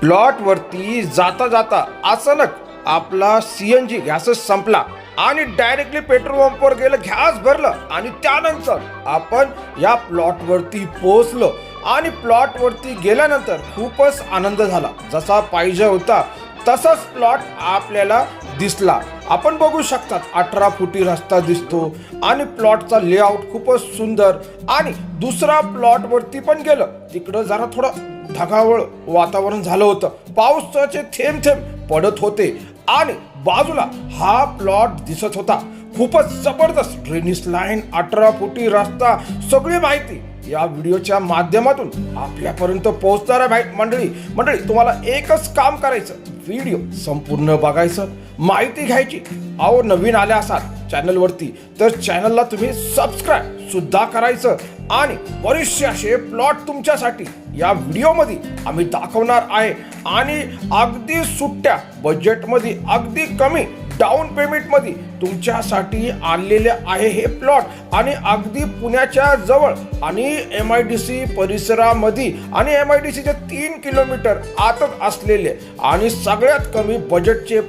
प्लॉटवरती जाता जाता अचानक आपला सी एन जी गॅसच संपला आणि डायरेक्टली पेट्रोल पंपवर गेलं गॅस भरलं आणि त्यानंतर आपण या प्लॉटवरती पोहोचलो. आणि प्लॉटवरती गेल्यानंतर खूपच आनंद झाला. जसा पाहिजे होता तसाच प्लॉट आपल्याला दिसला. आपण बघू शकतात अठरा फुटी रस्ता दिसतो आणि प्लॉटचा लेआउट खूपच सुंदर. आणि दुसरा प्लॉटवरती पण गेलं. तिकडं जरा थोडं ढगावळ वातावरण झालं होतं. पावसाचे थेंब थेंब पडत होते आणि बाजूला हा प्लॉट दिसत होता. खूपच जबरदस्त ड्रेनेज लाईन अठरा फुटी रस्ता सगळी माहिती या व्हिडिओच्या माध्यमातून आपल्यापर्यंत पोहोचणाऱ्या भाई मंडळी. मंडळी तुम्हाला एकच काम करायचं व्हिडिओ संपूर्ण बघायचं माहिती घ्यायची. अहो नवीन आल्या असाल चॅनलवरती तर चॅनलला तुम्ही सबस्क्राईब सुद्धा करायचं. आणि बरेचसे असे प्लॉट तुमच्यासाठी या व्हिडिओमध्ये आम्ही दाखवणार आहे. आणि अगदी सुट्ट्या बजेटमध्ये अगदी कमी डाऊन पेमेंटमध्ये तुमच्यासाठी आणलेले आहे हे प्लॉट आणि अगदी पुण्याच्या जवळ आणि एम आय डी सी परिसरामध्ये आणि एम आय डी सीच्या तीन किलोमीटर आतच असलेले आणि सगळ्यात कमी बजेटचे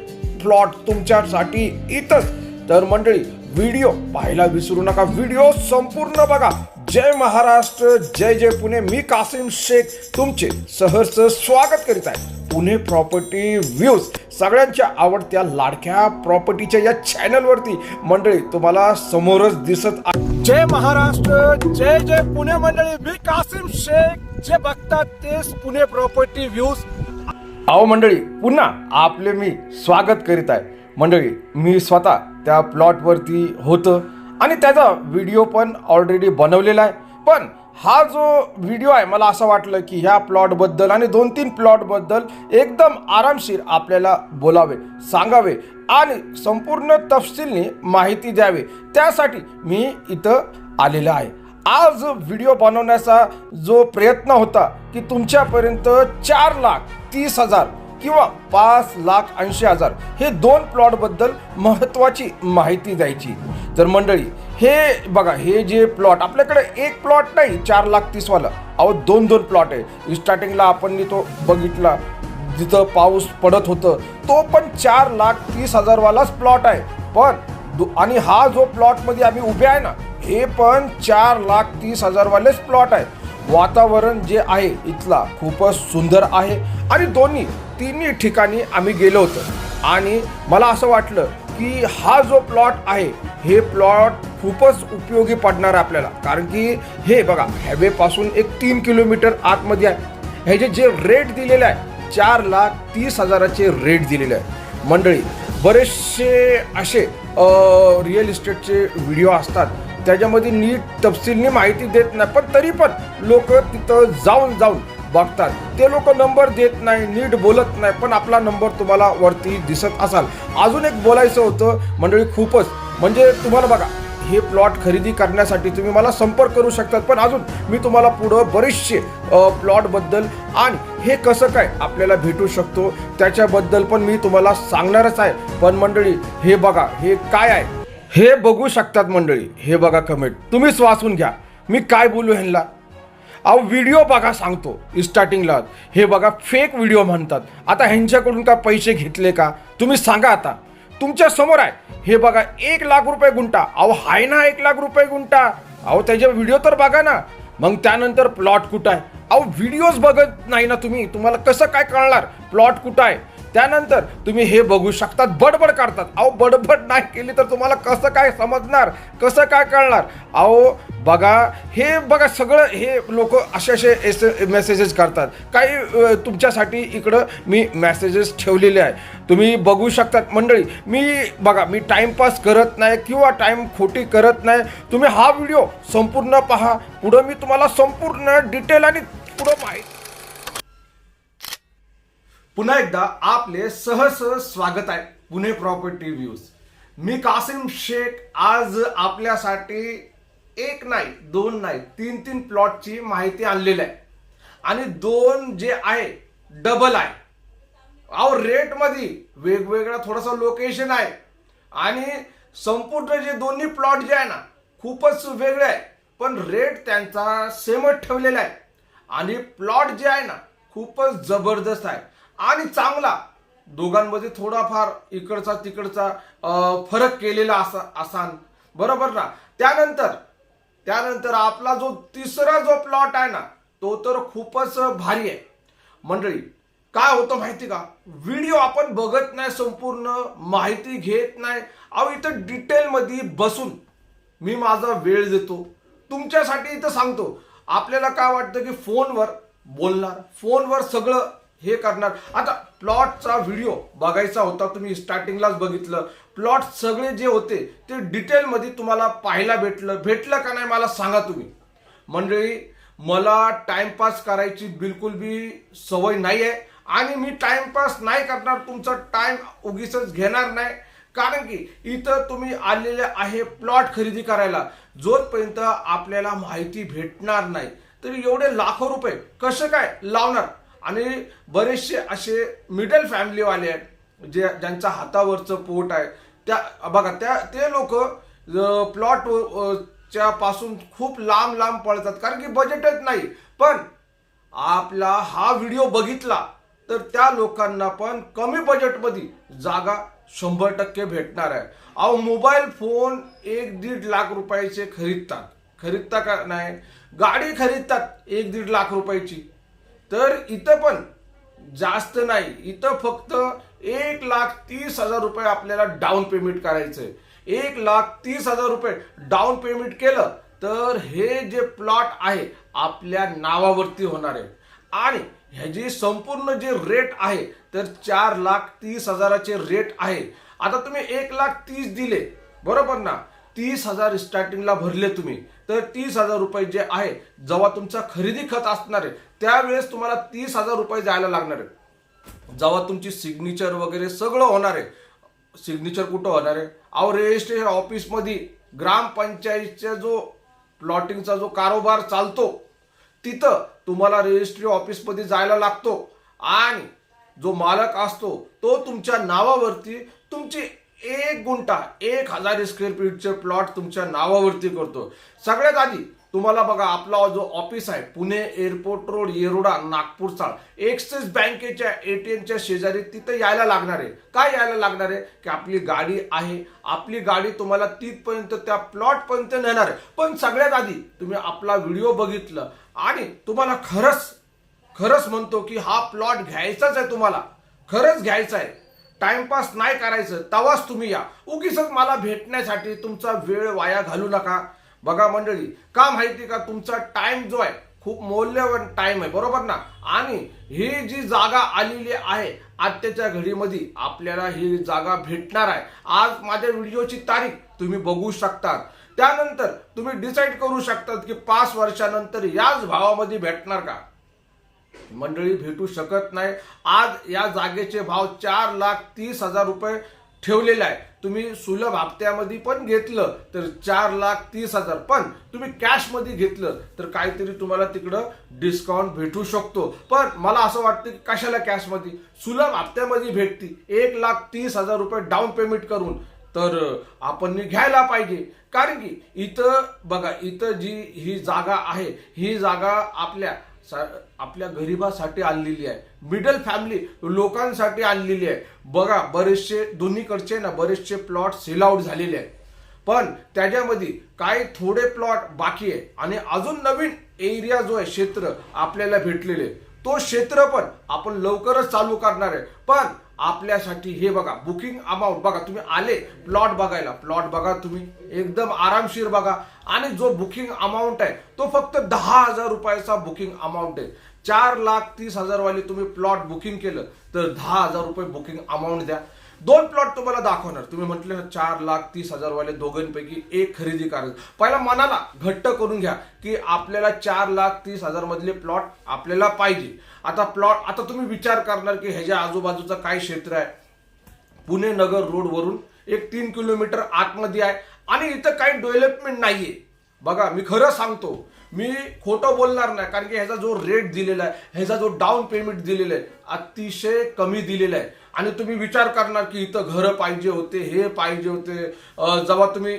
प्लॉट तुमच्यासाठी इथंच. तर मंडळी व्हिडिओ पाहायला विसरू नका. व्हिडिओ संपूर्ण बघा. जय महाराष्ट्र जय जय पुणे. मी कासिम शेख तुमचे सहर्ष स्वागत करीत आहे. पुणे प्रॉपर्टी व्ह्यूज सगळ्यांच्या आवडत्या लाडक्या प्रॉपर्टीच्या या चॅनलवरती मंडळी तुम्हाला समोरच दिसत आहे जय महाराष्ट्र जय जय पुणे मंडळी. मी कासिम शेख. जे बघतात तेच पुणे प्रॉपर्टी व्ह्यूज अहो मंडळी पुन्हा आपले मी स्वागत करीत आहे. मंडळी मी स्वतः त्या प्लॉटवरती होतं. आणि त्याचा व्हिडिओ पण ऑलरेडी बनवलेला आहे. पण हा जो व्हिडिओ आहे मला असं वाटलं की ह्या प्लॉटबद्दल आणि दोन तीन प्लॉटबद्दल एकदम आरामशीर आपल्याला बोलावे सांगावे आणि संपूर्ण तपशीलने माहिती द्यावी. त्यासाठी मी इथं आलेलं आहे. आज व्हिडिओ बनवण्याचा जो प्रयत्न होता की तुमच्यापर्यंत चार लाख तीस हजार किंवा पाच लाख ऐंशी हजार हे दोन प्लॉटबद्दल महत्त्वाची माहिती द्यायची. तर मंडळी हे बघा हे जे प्लॉट आपल्याकडे एक प्लॉट नाही चार लाख तीसवाला अहो दोन दोन प्लॉट आहे. स्टार्टिंगला आपण तो बघितला. जिथं पाऊस पडत होतं तो पण चार लाख तीस हजारवालाच प्लॉट आहे. पण दु- आणि हा जो प्लॉटमध्ये आम्ही उभे आहे ना हे पण चार लाख तीस हजारवालेच प्लॉट आहे. वातावरण जे आहे इथला खूपच सुंदर आहे आणि दोन्ही तिन्ही ठिकाणी आम्ही गेलो होतो. आणि मला असं वाटलं की हा जो प्लॉट आहे हे प्लॉट खूपच उपयोगी पडणार आहे आपल्याला. कारण की हे बघा हायवेपासून एक तीन किलोमीटर आतमध्ये आहे. ह्याचे जे रेट दिलेले आहे चार लाख तीस हजाराचे रेट दिलेले आहे. मंडळी बरेचसे असे रिअल इस्टेटचे व्हिडिओ असतात. त्याच्यामध्ये नीट तपशीलनी माहिती देत नाही. पण तरी पण लोक तिथं जाऊन जाऊन बघतात. ते लोक नंबर देत नाही नीट बोलत नाही पण आपला नंबर तुम्हाला वरती दिसत असाल. अजून एक बोलायचं होतं मंडळी खूपच. म्हणजे तुम्हाला बघा हे प्लॉट खरेदी करण्यासाठी तुम्ही मला संपर्क करू शकतात पण अजून मी तुम्हाला पुढं बरेचसे प्लॉटबद्दल आणि हे कसं काय आपल्याला भेटू शकतो त्याच्याबद्दल पण मी तुम्हाला सांगणारच आहे. पण मंडळी हे बघा हे काय आहे? हे बघू शकतात मंडळी. हे बघा कमेंट तुम्हीच वाचून घ्या. मी काय बोलू ह्यांना अहो व्हिडिओ बघा सांगतो. स्टार्टिंगला हे बघा फेक व्हिडिओ म्हणतात. आता ह्यांच्याकडून का पैसे घेतले का? तुम्ही सांगा आता. तुमच्यासमोर आहे. हे बघा एक लाख रुपये गुंटा अहो हाय ना एक लाख रुपये गुंटा अहो त्याचे व्हिडिओ तर बघा ना. मग त्यानंतर प्लॉट कुठं आहे? अहो व्हिडिओज बघत नाही ना तुम्ही. तुम्हाला कसं काय कळणार? प्लॉट कुठं आहे? त्यानंतर तुम्ही हे बघू शकतात बडबड काढतात अहो बडबड नाही केली तर तुम्हाला कसं काय समजणार? कसं काय कळणार? अहो बघा हे बघा सगळं हे लोक असे असे एस मेसेजेस करतात. काही तुमच्यासाठी इकडं मी मेसेजेस ठेवलेले आहे. तुम्ही बघू शकतात मंडळी मी बघा मी टाईमपास करत नाही किंवा टाईम खोटी करत नाही. तुम्ही हा व्हिडिओ संपूर्ण पहा. पुढं मी तुम्हाला संपूर्ण डिटेल आणि पुढं माहिती पुन्हा एकदा आपले सहस स्वागत आहे पुणे प्रॉपर्टी व्ह्यूज मी कासिम शेख आज आपल्यासाठी एक नाही दोन नाही तीन तीन प्लॉटची माहिती आणलेली आहे. आणि दोन जे आहे डबल आहे. अहो रेटमध्ये वेगवेगळा थोडासा लोकेशन आहे. आणि संपूर्ण जे दोन्ही प्लॉट जे आहे ना खूपच वेगळे आहे. पण रेट त्यांचा सेमच ठेवलेला आहे. आणि प्लॉट जे आहे ना खूपच जबरदस्त आहे. आणि चांगला. दोघांमध्ये थोडाफार इकडचा तिकडचा फरक केलेला असा असान. बरोबर ना? त्यानंतर त्यानंतर आपला जो तिसरा जो प्लॉट आहे ना तो तर खूपच भारी आहे. मंडळी काय होतं माहिती का? व्हिडिओ आपण बघत नाही संपूर्ण माहिती घेत नाही. अहो इथं डिटेलमध्ये बसून मी माझा वेळ देतो. तुमच्यासाठी इथं सांगतो. आपल्याला काय वाटतं की फोनवर बोलणार फोनवर सगळं हे करणार. आता प्लॉटचा व्हिडिओ बघायचा होता तुम्ही स्टार्टिंगलाच बघितलं. प्लॉट सगळे जे होते ते डिटेलमध्ये तुम्हाला पाहायला भेटलं. भेटलं का नाही मला सांगा तुम्ही. मंडळी मला टाइमपास करायची बिलकुल बी सवय नाही आहे आणि मी टाइमपास नाही करणार तुमचा टाइम उगीच घेणार नाही. कारण की इथं तुम्ही आलेले आहे प्लॉट खरेदी करायला. जोपर्यंत आपल्याला माहिती भेटणार नाही तरी एवढे लाखो रुपये कसे काय लावणार? आणि बरेचसे असे मिडल फॅमिलीवाले आहेत जे ज्यांचा हातावरचं पोट आहे त्या बघा त्या ते लोक प्लॉट च्या पासून खूप लांब लांब पळतात. कारण की बजेटच नाही. पण आपला हा व्हिडिओ बघितला तर त्या लोकांना पण कमी बजेटमध्ये जागा शंभर टक्के भेटणार आहे. अहो मोबाईल फोन एक दीड लाख रुपयाचे खरीदतात. खरीदता का नाही? गाडी खरीदतात एक दीड लाख रुपयाची. तर इथं पण जास्त नाही. इथं फक्त एक लाख तीस हजार रुपये आपल्याला डाऊन पेमेंट करायचंय. एक लाख तीस हजार रुपये डाऊन पेमेंट केलं तर हे जे प्लॉट आहे आपल्या नावावरती होणार आहे. आणि ह्याची संपूर्ण जे रेट आहे तर चार लाख तीस हजाराचे रेट आहे. आता तुम्ही एक लाख तीस दिले बरोबर ना? तीस हजार स्टार्टिंगला भरले तुम्ही. तर तीस हजार रुपये जे आहे जेव्हा तुमचा खरेदी खत असणार आहे त्यावेळेस तुम्हाला तीस हजार रुपये जायला लागणार आहे. जेव्हा तुमची सिग्नेचर वगैरे सगळं होणार आहे सिग्नेचर कुठं होणार आहे? अहो रजिस्ट्रेशन ऑफिसमध्ये ग्रामपंचायतचा जो प्लॉटिंगचा जो कारोबार चालतो तिथं तुम्हाला रजिस्ट्री ऑफिसमध्ये जायला लागतो. आणि जो मालक असतो तो तुमच्या नावावरती तुमची एक गुंठा एक हजार स्क्वेअर फीटचे प्लॉट तुमच्या नावावरती करतो. सगळ्यात आधी तुम्हाला बघा आपला जो ऑफिस आहे पुणे एअरपोर्ट रोड येरोडा नागपूरचा एक्सिस बँकेच्या एटीएमच्या शेजारी तिथं यायला लागणार आहे. काय यायला लागणार आहे? की आपली गाडी आहे. आपली गाडी तुम्हाला तिथपर्यंत त्या प्लॉटपर्यंत नेणार आहे. पण सगळ्यात आधी तुम्ही आपला व्हिडिओ बघितलं आणि तुम्हाला खरंच खरंच म्हणतो की हा प्लॉट घ्यायचाच आहे तुम्हाला. खरंच घ्यायचा आहे. टाइमपास नाही करायचं तवाच तुम्ही या. उगीच मला भेटण्यासाठी तुमचा वेळ वाया घालू नका. बघा मंडळी का माहिती का तुमचा टाइम जो आहे खूप मौल्यवान टाइम आहे बरोबर ना? आणि ही जी जागा आलेली आहे आत्याच्या घडीमध्ये आपल्याला ही जागा भेटणार आहे. आज माझ्या व्हिडिओची तारीख तुम्ही बघू शकतात. त्यानंतर तुम्ही डिसाईड करू शकतात की पाच वर्षानंतर याच भावामध्ये भेटणार का? मंडळी भेटू शकत नाही. आज या जागेचे भाव चार लाख तीस हजार रुपये ठेवलेले आहे. तुम्ही सुलभ हप्त्यामध्ये पण घेतलं तर चार लाख तीस हजार. पण तुम्ही कॅशमध्ये घेतलं तर काहीतरी तुम्हाला तिकडं डिस्काउंट भेटू शकतो. पण मला असं वाटतं की कशाला कॅशमध्ये? सुलभ हप्त्यामध्ये भेटती एक लाख तीस हजार रुपये डाऊन पेमेंट करून. तर आपण घ्यायला पाहिजे. कारण की इथं बघा इथं जी ही जागा आहे ही जागा आपल्या सा- आपल्या गरिबासाठी आणलेली आहे. मिडल फॅमिली लोकांसाठी आणलेली आहे. बघा बरेचसे दोन्हीकडचे ना बरेचसे प्लॉट सेल आउट झालेले आहेत. पण त्याच्यामध्ये काही थोडे प्लॉट बाकी आहे. आणि अजून नवीन एरिया जो आहे क्षेत्र आपल्याला भेटलेले तो क्षेत्र पण आपण लवकरच चालू करणार आहे. पण आपल्यासाठी हे बघा बुकिंग अमाऊंट बघा तुम्ही आले प्लॉट बघायला प्लॉट बघा तुम्ही एकदम आरामशीर बघा. आणि जो बुकिंग अमाऊंट आहे तो फक्त दहा हजार रुपयाचा बुकिंग अमाऊंट आहे. चार लाख तीस हजारवाली तुम्ही प्लॉट बुकिंग केलं तर दहा हजार रुपये बुकिंग अमाऊंट द्या. दोन प्लॉट तुम्हाला दाखवणार. तुम्ही म्हटले ना चार लाख तीस हजार वाले दोघांपैकी एक खरेदी करायचं. पहिला मनाला घट्ट करून घ्या की आपल्याला चार लाख तीस हजार मधले प्लॉट आपल्याला पाहिजे. आता प्लॉट आता तुम्ही विचार करणार की ह्याच्या आजूबाजूचं काय क्षेत्र आहे? पुणे नगर रोडवरून एक तीन किलोमीटर आतमध्ये आहे आणि इथं काही डेव्हलपमेंट नाहीये. बघा मी खरं सांगतो मी खोटं बोलणार नाही कारण की ह्याचा जो रेट दिलेला आहे ह्याचा जो डाऊन पेमेंट दिलेला आहे अतिशय कमी दिलेला आहे. आणि तुम्ही विचार करणार की इथं घरं पाहिजे होते हे पाहिजे होते. जेव्हा तुम्ही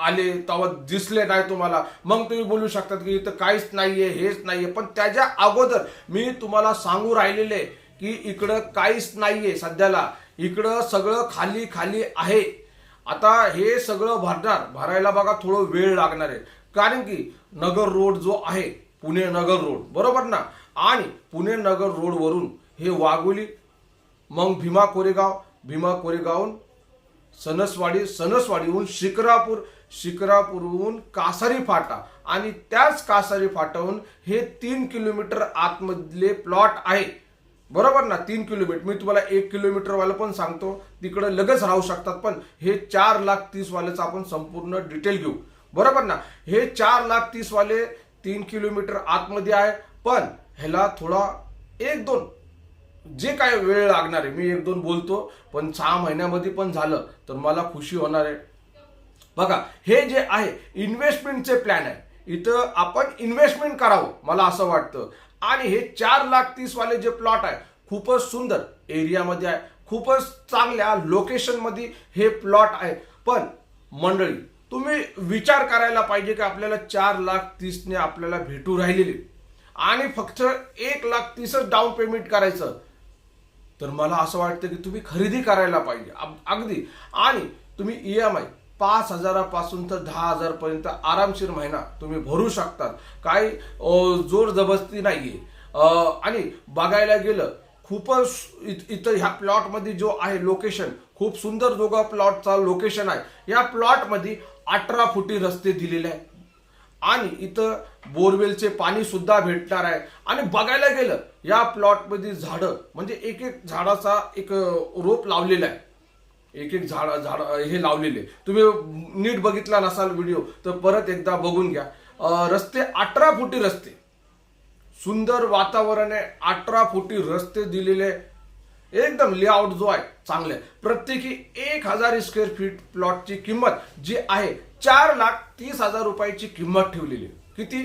आले तेव्हा दिसले नाही तुम्हाला. मग तुम्ही बोलू शकतात की इथं काहीच नाहीये हेच नाहीये. पण त्याच्या अगोदर मी तुम्हाला सांगू राहिलेले की इकडं काहीच नाहीये सध्याला. इकडं सगळं खाली खाली आहे. आता हे सगळं भरणार. भरायला बघा थोडं वेळ लागणार आहे. कारण की नगर रोड जो आहे पुणे नगर रोड बरोबर ना? आणि पुणे नगर रोडवरून हे वाघोली मग भीमा कोरेगाव भीमा कोरेगावहून सणसवाडी सणसवाडीहून शिकरापूर शिकरापूरहून कासारी फाटा आणि त्याच कासारी फाटाहून हे तीन किलोमीटर आतमधले प्लॉट आहे. बरोबर ना? तीन किलोमीटर. मी तुम्हाला एक किलोमीटरवालं पण सांगतो. तिकडं लगेच राहू शकतात पण हे चार लाख तीसवाल्याचं आपण संपूर्ण डिटेल घेऊ. बरोबर ना? हे चार लाख तीसवाले तीन किलोमीटर आतमध्ये आहे. पण ह्याला थोडा एक दोन जे काय वेळ लागणार आहे मी एक दोन बोलतो पण सहा महिन्यामध्ये पण झालं तर मला खुशी होणार आहे. बघा हे जे आहे इन्व्हेस्टमेंटचे प्लॅन आहे. इथं आपण इन्व्हेस्टमेंट करावं मला असं वाटतं. आणि हे चार लाख तीस वाले जे प्लॉट आहे खूपच सुंदर एरियामध्ये आहे. खूपच चांगल्या लोकेशनमध्ये हे प्लॉट आहे. पण मंडळी तुम्ही विचार करायला पाहिजे की आपल्याला चार लाख तीसने आपल्याला भेटू राहिलेली. आणि फक्त एक लाख तीसच डाऊन पेमेंट करायचं. तर मला असं वाटतं की तुम्ही खरेदी करायला पाहिजे. अग- अगदी. आणि तुम्ही ई एम आय पाच हजारापासून तर दहा हजारपर्यंत आरामशीर महिना तुम्ही भरू शकतात. काही जोर जबरदस्ती नाही आहे आणि बघायला गेलं खूपच इथं ह्या प्लॉटमध्ये जो आहे लोकेशन खूप सुंदर जोगा प्लॉटचा लोकेशन आहे. या प्लॉटमध्ये अठरा फुटी रस्ते दिलेले आहे आणि इथं बोरवेलचे पाणी सुद्धा भेटणार आहे. आणि बघायला गेलं या प्लॉटमध्ये झाडं म्हणजे एक एक झाडाचा एक रोप लावलेला आहे. एक एक झाड झाड हे लावलेले. तुम्ही नीट बघितला नसाल व्हिडिओ तर परत एकदा बघून घ्या. रस्ते अठरा फुटी रस्ते. सुंदर वातावरण आहे अठरा फुटी रस्ते दिलेले. एकदम लेआउट जो आहे चांगले प्रत्येकी एक हजार स्क्वेअर फीट प्लॉटची किंमत जी आहे चार लाख तीस हजार रुपयाची किंमत ठेवलेली आहे. किती?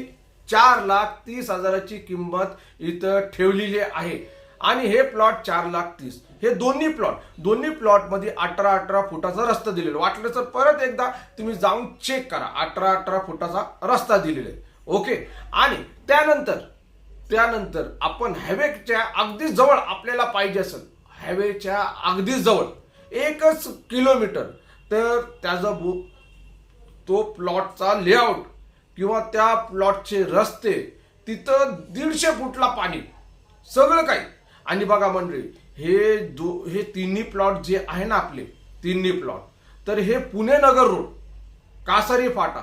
चार लाख तीस हजाराची किंमत इथं ठेवलेली आहे. आणि हे प्लॉट चार लाख तीस. हे दोन्ही प्लॉट दोन्ही प्लॉटमध्ये अठरा अठरा फुटाचा रस्ता दिलेला वाटलं तर परत एकदा तुम्ही जाऊन चेक करा. अठरा अठरा फुटाचा रस्ता दिलेला आहे. ओके आणि त्यानंतर त्यानंतर आपण हायवेच्या अगदी जवळ आपल्याला पाहिजे असेल हायवेच्या अगदी जवळ एकच किलोमीटर. तर त्याचं बुक तो प्लॉटचा लेआउट किंवा त्या प्लॉटचे रस्ते तिथं दीडशे फुटला पाणी. सगळं काही. आणि बघा मंडळी हे दो हे तिन्ही प्लॉट जे आहे ना आपले तिन्ही प्लॉट तर हे पुणे नगर रोड कासारी फाटा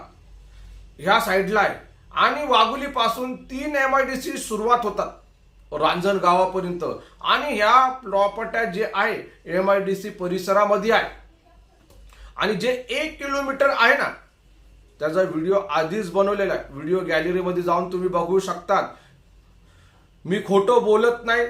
ह्या साईडला आहे. आणि वाघोलीपासून तीन एम आय डी सी सुरुवात होतात रांजण गावापर्यंत. आणि ह्या प्रॉपर्ट्या जे आहे एम आय डी सी परिसरामध्ये आहे. आणि जे एक किलोमीटर आहे ना त्याचा व्हिडिओ आधीच बनवलेला आहे. व्हिडिओ गॅलरीमध्ये जाऊन तुम्ही बघू शकतात. मी खोटं बोलत नाही.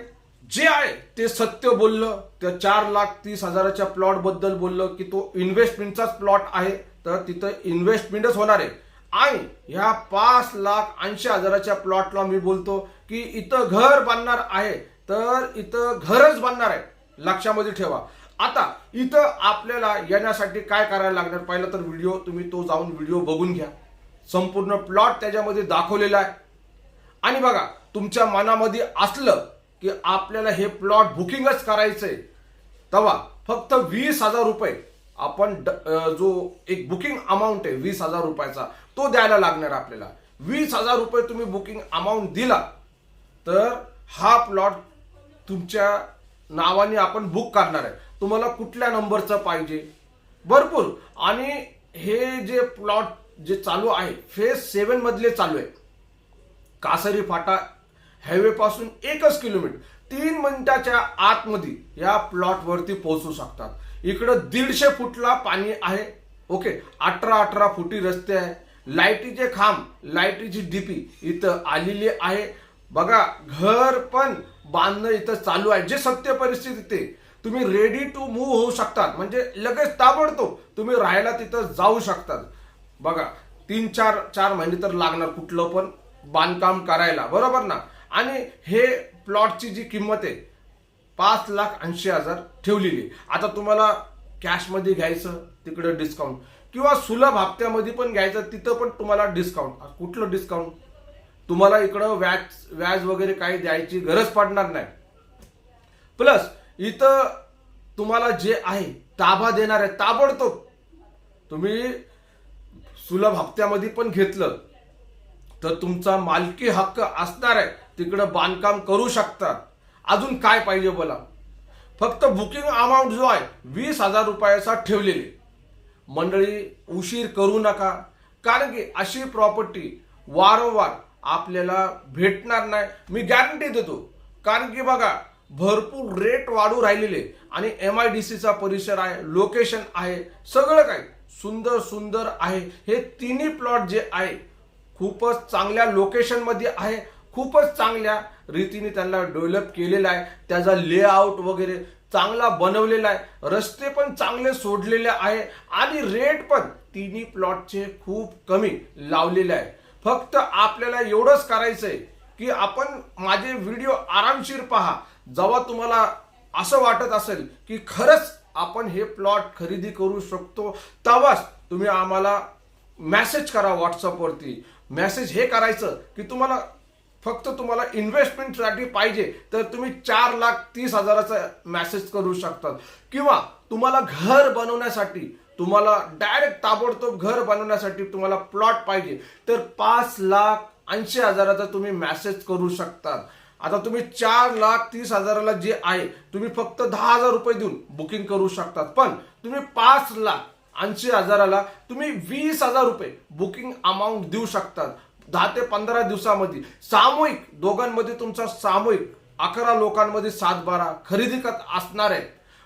जे आहे ते सत्य बोललं. त्या चार लाख तीस हजाराच्या प्लॉटबद्दल बोललं की तो इन्व्हेस्टमेंटचाच प्लॉट आहे. तर तिथं इन्व्हेस्टमेंटच होणार आहे. आणि ह्या पाच लाख ऐंशी हजाराच्या प्लॉटला मी बोलतो की इथं घर बांधणार आहे. तर इथं घरच बांधणार आहे. लक्षामध्ये ठेवा. आता इथं आपल्याला येण्यासाठी काय करायला लागणार? पहिला तर व्हिडिओ तुम्ही तो जाऊन व्हिडिओ बघून घ्या. संपूर्ण प्लॉट त्याच्यामध्ये दाखवलेला आहे. आणि बघा तुमच्या मनामध्ये असलं की आपल्याला हे प्लॉट बुकिंगच करायचंय. तेव्हा फक्त वीस हजार रुपये आपण ड- जो एक बुकिंग अमाऊंट आहे वीस हजार रुपयाचा तो द्यायला लागणार आपल्याला. वीस हजार रुपये तुम्ही बुकिंग अमाऊंट दिला तर हा प्लॉट तुमच्या नावाने आपण बुक करणार आहे. तुम्हाला कुठल्या नंबरचं पाहिजे? भरपूर. आणि हे जे प्लॉट जे चालू आहे फेज सेवन मधले चालू आहे. कासरी फाटा हायवे पासून एकच किलोमीटर तीन मिनिटाच्या आतमध्ये या प्लॉटवरती पोहोचू शकतात. इकडं दीडशे फुटला पाणी आहे. ओके. अठरा अठरा फुटी रस्ते आहे. लाईटीचे खांब लाईटीची डीपी इथं आलेली आहे. बघा घर पण बांधणं इथं चालू आहे. जे सत्य परिस्थिती ते. तुम्ही रेडी टू मूव्ह होऊ शकतात. म्हणजे लगेच ताबडतोब तुम्ही राहायला तिथं जाऊ शकतात. बघा तीन चार चार महिने तर लागणार कुठलं पण बांधकाम करायला. बरोबर ना? आणि हे प्लॉटची जी किंमत आहे पाच लाख ऐंशी हजार ठेवलेली आता तुम्हाला कॅशमध्ये घ्यायचं तिकडे डिस्काउंट किंवा सुलभ हप्त्यामध्ये पण घ्यायचं तिथं पण तुम्हाला डिस्काउंट कुठलं डिस्काउंट तुम्हाला इकडं व्याज व्याज वगैरे काही द्यायची गरज पडणार नाही. प्लस इथं तुम्हाला जे आहे ताबा देणार आहे ताबडतोब तुम्ही सुलभ हप्त्यामध्ये पण घेतलं तर तुमचा मालकी हक्क असणार आहे. तिकडं बांधकाम करू शकतात. अजून काय पाहिजे बोला? फक्त बुकिंग अमाऊंट जो आहे वीस हजार रुपयाचा ठेवलेली. मंडळी उशीर करू नका. कारण की अशी प्रॉपर्टी वारंवार आपल्याला भेटणार नाही. मी गॅरंटी देतो. कारण की बघा भरपूर रेट वाढू राहिलेले. आणि एम आय डी सीचा परिसर आहे लोकेशन आहे सगळं काही सुंदर सुंदर आहे. हे तिन्ही प्लॉट जे आहे खूपच चांगल्या लोकेशनमध्ये आहे खूपच चांगल्या रीतीने त्यांना डेव्हलप केलेला आहे. त्याचा लेआउट वगैरे चांगला बनवलेला आहे. रस्ते पण चांगले सोडलेले आहे. आणि रेट पण तिन्ही प्लॉटचे खूप कमी लावलेले आहे. फक्त आपल्याला एवढंच करायचं आहे की आपण माझे व्हिडिओ आरामशीर पहा. जेव्हा तुम्हाला असं वाटत असेल की खरंच आपण हे प्लॉट खरेदी करू शकतो तेव्हाच तुम्ही आम्हाला मेसेज करा व्हॉट्सअपवरती मेसेज हे करायचं की तुम्हाला फक्त तुम्हाला इन्व्हेस्टमेंटसाठी पाहिजे तर तुम्ही चार लाख तीस हजाराचा मेसेज करू शकतात. किंवा तुम्हाला घर बनवण्यासाठी तुम्हाला डायरेक्ट ताबडतोब घर बनवण्यासाठी तुम्हाला प्लॉट पाहिजे तर पाच लाख ऐंशी हजाराचा तुम्ही मेसेज करू शकतात. आता तुम्ही चार लाख तीस हजाराला जे आहे तुम्ही फक्त दहा हजार रुपये देऊन बुकिंग करू शकतात. पण तुम्ही पाच लाख ऐंशी हजाराला तुम्ही वीस हजार रुपये बुकिंग अमाऊंट देऊ शकतात. दहा ते पंधरा दिवसामध्ये. सामूहिक दोघांमध्ये तुमचा सामूहिक अकरा लोकांमध्ये सात बारा खरेदी करत असणार आहे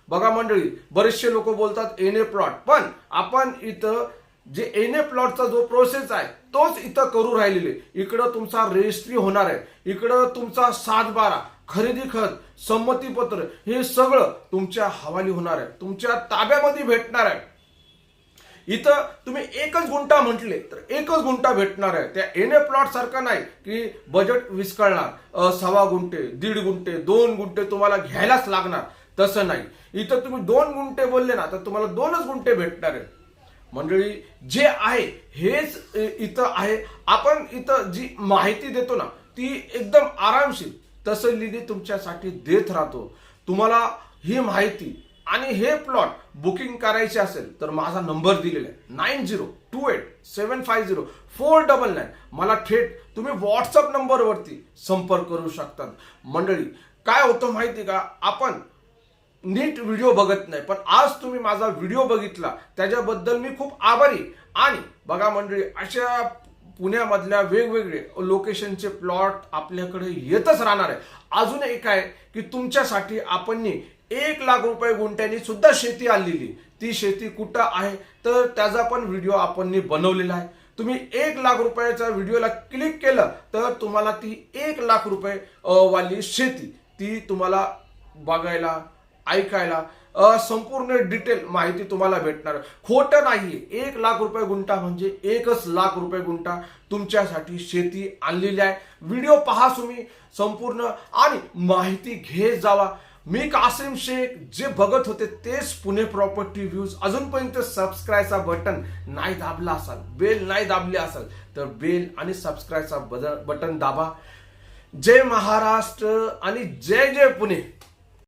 बघा मंडळी बरेचसे लोक बोलतात एन ए प्लॉट. पण आपण इथं जे एन ए प्लॉटचा जो प्रोसेस आहे तोच इथं करू राहिलेले. इकडं तुमचा रजिस्ट्री होणार आहे. इकडं तुमचा सात बारा खरेदी खत संमतीपत्र हे सगळं तुमच्या हवाली होणार आहे. तुमच्या ताब्यामध्ये भेटणार आहे. इथं तुम्ही एकच गुंठा म्हटले तर एकच गुंठा भेटणार आहे. त्या एन ए प्लॉट सारखं नाही की बजेट विस्कळणार. सव्वा गुंठे दीड गुंठे दोन गुंठे तुम्हाला घ्यायलाच लागणार. तसं नाही. इथं तुम्ही दोन गुंठे बोलले ना तर तुम्हाला दोनच गुंठे भेटणार आहे मंडळी जे आहे हेच इथं आहे. आपण इथं जी माहिती देतो ना ती एकदम आरामशीर. तसलीने तुमच्यासाठी देत राहतो. तुम्हाला ही माहिती आणि हे प्लॉट बुकिंग करायचे असेल तर माझा नंबर दिलेला आहे. Nine zero two eight seven five zero four double nine. मला थेट तुम्ही व्हॉट्सअप नंबरवरती संपर्क करू शकतात. मंडळी काय होतं माहिती का? आपण नीट व्हिडिओ बघत नाही. पण आज तुम्ही माझा व्हिडिओ बघितला त्याच्याबद्दल मी खूप आभारी. आणि बघा मंडळी अशा पुण्यामधल्या वेगवेगळे लोकेशनचे प्लॉट आपल्याकडे येतच राहणार आहे. अजून एक आहे की तुमच्यासाठी आपण एक लाख रुपये गुंठ्यांनी सुद्धा शेती आणलेली. ती शेती कुठं आहे? तर त्याचा पण व्हिडिओ आपण बनवलेला आहे. तुम्ही एक लाख रुपयाच्या व्हिडिओला क्लिक केलं तर तुम्हाला ती एक लाख रुपये वाली शेती ती तुम्हाला बघायला ऐकायला. संपूर्ण डिटेल माहिती तुम्हाला भेटणार. खोटं नाही एक लाख रुपये गुंठा म्हणजे एकच लाख रुपये गुंठा तुमच्यासाठी शेती आणलेली आहे. व्हिडिओ पहा तुम्ही संपूर्ण. आणि माहिती घेत जावा. मी कासिम शेख जे बघत होते तेच पुणे प्रॉपर्टी व्ह्यूज. अजूनपर्यंत सबस्क्राईबचा बटन नाही दाबला असाल बेल नाही दाबली असाल तर बेल आणि सबस्क्राईबचा बटन दाबा. जय महाराष्ट्र आणि जय जय पुणे.